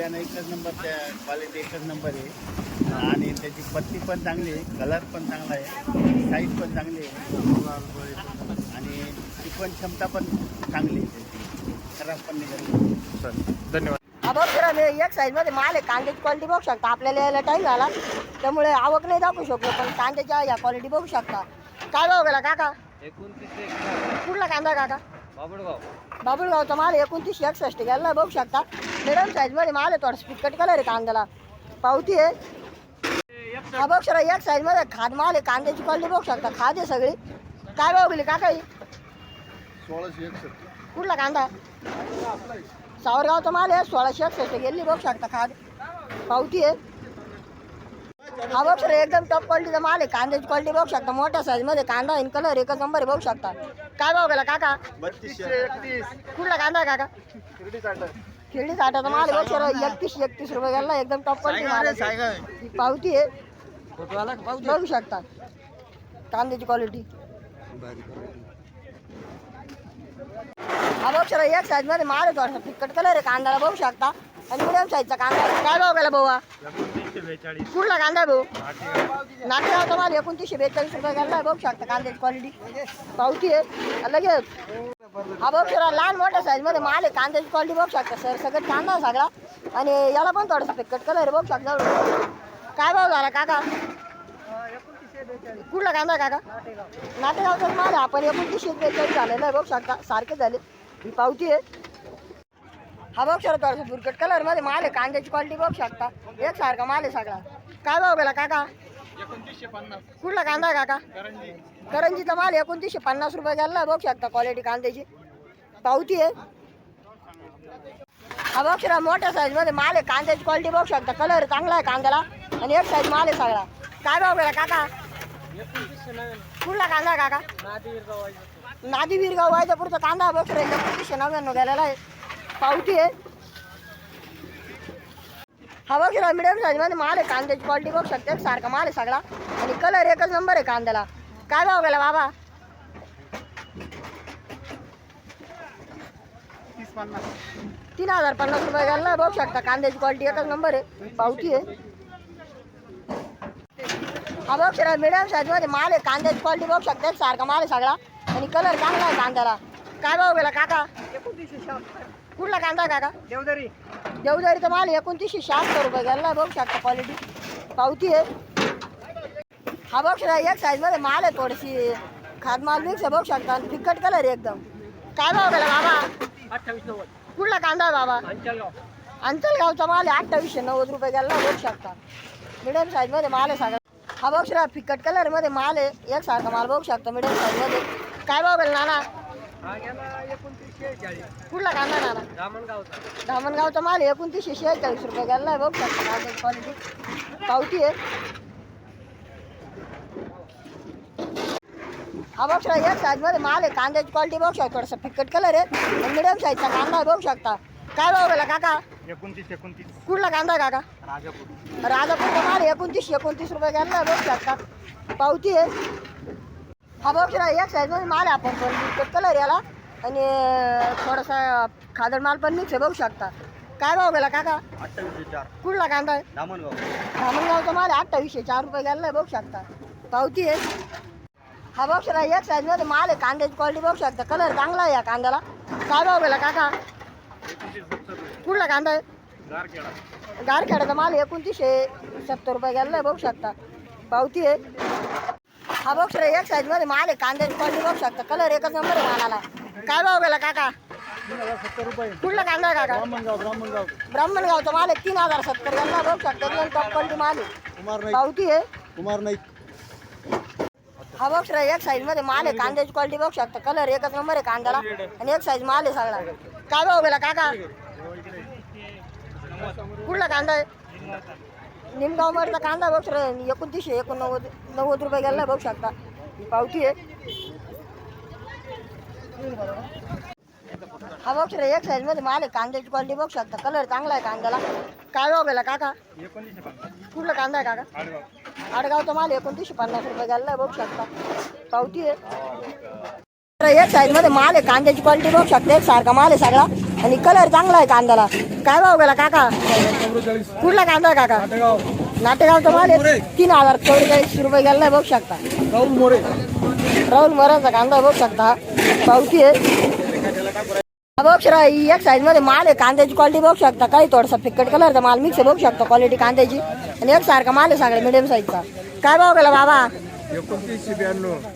बियाणं एकच नंबर त्या क्वालिटी एकच नंबर आहे. आणि त्याची पत्ती पण चांगली आहे कलर पण चांगला आहे साईज पण चांगली आहे. आणि टिकवण क्षमता पण चांगली आहे खराब पण निघाली चालेल धन्यवाद. बघ जरा मी एक साईजमध्ये माल आहे कांद्याची क्वालिटी बघू शकता. आपल्याला यायला टाईम झाला. त्यामुळे आवक नाही दाखवू शकलो पण कांद्याच्या या क्वालिटी बघू शकता. काय गेला काका? कुठला कांदा काका? बाबुळगावचा माल एकोणतीसशे एकसष्ट गेला बघू शकता. मिडम साईजमध्ये माल आहे थोडा पिकट कलर आहे कांद्याला. पावती आहे. हा बघ सर एक साईजमध्ये खाद माल आहे कांद्याची क्वालिटी बघू शकता. खाद आहे सगळी. काय भाव गेली काका ही सोळाशे एकसष्ट. कुठला कांदा? सावरगावचा माल आहे सोळाशे एकसष्ट. गेली बघू शकता खाद. पावती आहे. हा बघ सर एकदम टॉप क्वालिटीचा माल आहे. कांद्याची क्वालिटी बघू शकता. मोठ्या साईजमध्ये कांदा इन कलर एकच नंबर बघू शकता. काय भाव गेला काका? कुठला कांदा आहे काका? खेळडी साठाचा माल आहे बघ सर एकतीस एकतीस रुपये गेला एकदम टॉप क्वालिटी माल आहे. पावती आहे. बघू शकता. कांद्याची क्वालिटी हा बघ सर एक साईजमध्ये माल आहे थोडासा. फिक्कट कलर आहे कांद्याला बघू शकता. आणि साईजचा कांदा आहे. काय भाव गेला भाऊ हा? कुठला कांदा आहे भाऊ? नाटेगावचा माल. एकोणतीसशे बेचाळीस रुपये गेला बघू शकता कांद्याची क्वालिटी पावती आहे. लगेच. हा बघ सर लहान मोठ्या साईजमध्ये माल आहे. कांद्याची क्वालिटी बघू शकता सर. सगळं कांदा आहे सगळा. आणि याला पण थोडासा फिक्कट कलर बघू शकता काय भाव झाला काका? कुठला कांदा आहे काका? नाटेगावचा माल आहे. आपण एकोणतीसशे बेचाळीस झालेलं आहे बघू शकता सारखे झाले. ही पावती आहे. हा बघ सर थोडासा बुरकट कलरमध्ये माल आहे कांद्याची क्वालिटी बघू शकता. एक सारखा माल आहे सगळा. काय भाव गेला काका? कुठला कांदा आहे काका? करंजीचा माल एकोणतीसशे पन्नास रुपये गेला. बघू शकता क्वालिटी कांद्याची. पावती आहे. हा बघ सर मोठ्या साईजमध्ये माल आहे कांद्याची क्वालिटी बघू शकता. कलर चांगला आहे कांद्याला. आणि एक साईज माल आहे सगळा. काय भाव गेला काका? कुठला कांदा आहे काका? नादी वीरगाव व्हायचा पुढचा कांदा बघ सर एकोणतीसशे नव्याण्णव गेलेला आहे. पावती आहे. हा बघ सर मिडियम साईजमध्ये माल आहे कांद्याची क्वालिटी बघू शकते. सारखा माल आहे सगळा. आणि कलर एकच नंबर आहे कांद्याला. काय भाव गेला बाबा? तीन हजार पन्नास रुपये गेला. बघू शकता कांद्याची क्वालिटी एकच नंबर आहे. पावती आहे. हा बघ सर मिडियम साईजमध्ये माल आहे कांद्याची क्वालिटी बघू शकते. सारखा माल आहे सगळा. आणि कलर चांगला आहे कांद्याला. काय भाव गेला काका? कुठला कांदा काका देवदरी. देवदारीचा माल एकोणतीसशे शहात्तर रुपये. गेला बघू शकता क्वालिटी पावती आहे. हा बघ सर एक साईजमध्ये माल आहे थोडीशी. खाद माल मिक्स आहे बघू शकता आणि फिक्कट कलर आहे एकदम. काय भाव गेला बाबा? अठ्ठावीस नव्वद कुठला कांदा आहे बाबा? अंचलगाव. अंचलगावचा माल आहे अठ्ठावीसशे नव्वद रुपये गेला बघू शकता मिडियम साईजमध्ये माल आहे सगळा. हा बघ सर फिक्कट कलरमध्ये माल आहे. एक सारखा माल बघू शकता मिडियम साईजमध्ये. काय भाव गेला नाना? हा गेला चाळीस कुठला कांदा नाना? धामणगावचा. माल एकोणतीसशे शेहेचाळीस रुपये गेला आहे बघू. क्वालिटी पावती आहे. हा बघ सर एक साईजमध्ये माल आहे. कांद्याची क्वालिटी बघू शकता थोडासा फिक्कट कलर आहे. मिडियम साईजचा कांदा आहे बघू शकता. काय भाव गेला काका? एकोणतीस एकोणतीस. कुठला कांदा आहे काका? राजापूर. राजापूरचा माल एकोणतीसशे एकोणतीस रुपये गेला आहे बघू शकता. पावती आहे. हा बघ सर एक साईजमध्ये माल आहे. आपण पण फिक्कट कलर याला. आणि थोडासा खादड माल पण मिक्स बघू शकता. काय भाव गेला काका? अठ्ठावीसशे चार. कुठला कांदा आहे? दामणगाव धामणगावचा माल आहे अठ्ठावीसशे चार रुपये गेला आहे बघू शकता. पावती आहे. हा बघ सर एक साईजमध्ये माल आहे कांद्याची क्वालिटी बघू शकता. कलर चांगला आहे या कांद्याला. काय भाव गेला काका? कुठला कांदा आहे? गारखेडा. गारखेडाचा माल एकोणतीसशे सत्तर रुपये गेला आहे बघू शकता. पावती आहे. हा बघ सर एक साईजमध्ये माल आहे कांद्याची क्वालिटी बघू शकता. कलर एकच नंबर आहे मालाला. काय भाव गेला काका? सत्तर रुपये कुठला कांदा आहे काका? ब्राह्मणगाव ब्राह्मणगाव ब्राह्मणगावचा माल आहे तीन हजार सत्तर. गेला बघू एकदम टॉप क्वालिटी माल आहे. कुमार नाईक. पावती आहे. कुमार नाईक. हा बघ सर एक साईजमध्ये माल आहे. कांद्याची क्वालिटी बघू शकता. कलर एकच नंबर आहे कांद्याला. आणि एक साईज माल आहे सगळा. काय भाव गेला काका? कुठला कांदा आहे? निमगाव मधला कांदा बघ सर एकोणतीसशे एकोणनव्वद नव्वद रुपये गेला बघू शकता. पावती आहे. हा बघ सर एक साईजमध्ये माल आहे कांद्याची क्वालिटी बघू शकता कलर चांगला आहे कांद्याला. काय भाव गेला काका? कुठला कांदा आहे काका? आडगाव आडगावचा माल एकोणतीसशे पन्नास रुपये गेला बघू शकता पावती आहे. एक साईजमध्ये माल आहे कांद्याची क्वालिटी बघू शकता एक सारखा माल आहे सगळा. आणि कलर चांगला आहे कांद्याला. काय भाव गेला काका? कुठला कांदा आहे काका? नाटेगावचा माल आहे. तीन हजार चौवेचाळीस रुपये गेला बघू शकता राहुल मोरे. राहुल मोराचा कांदा बघू शकता पावती आहे. बघ एक साईजमध्ये माल आहे कांद्याची क्वालिटी बघू शकता. काही थोडासा फिक्कट कलरचा माल मिक्स बघू शकता क्वालिटी कांद्याची. आणि एक सारखा माल आहे सगळ्या मिडियम साईजचा काय भाव गेला बाबा?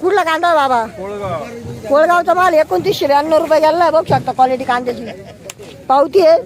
कुठला कांदा आहे बाबा? कोळगाव. कोळगावचा माल एकोणतीसशे ब्याण्णव रुपये गेला बघू शकता क्वालिटी कांद्याची. पावती आहे.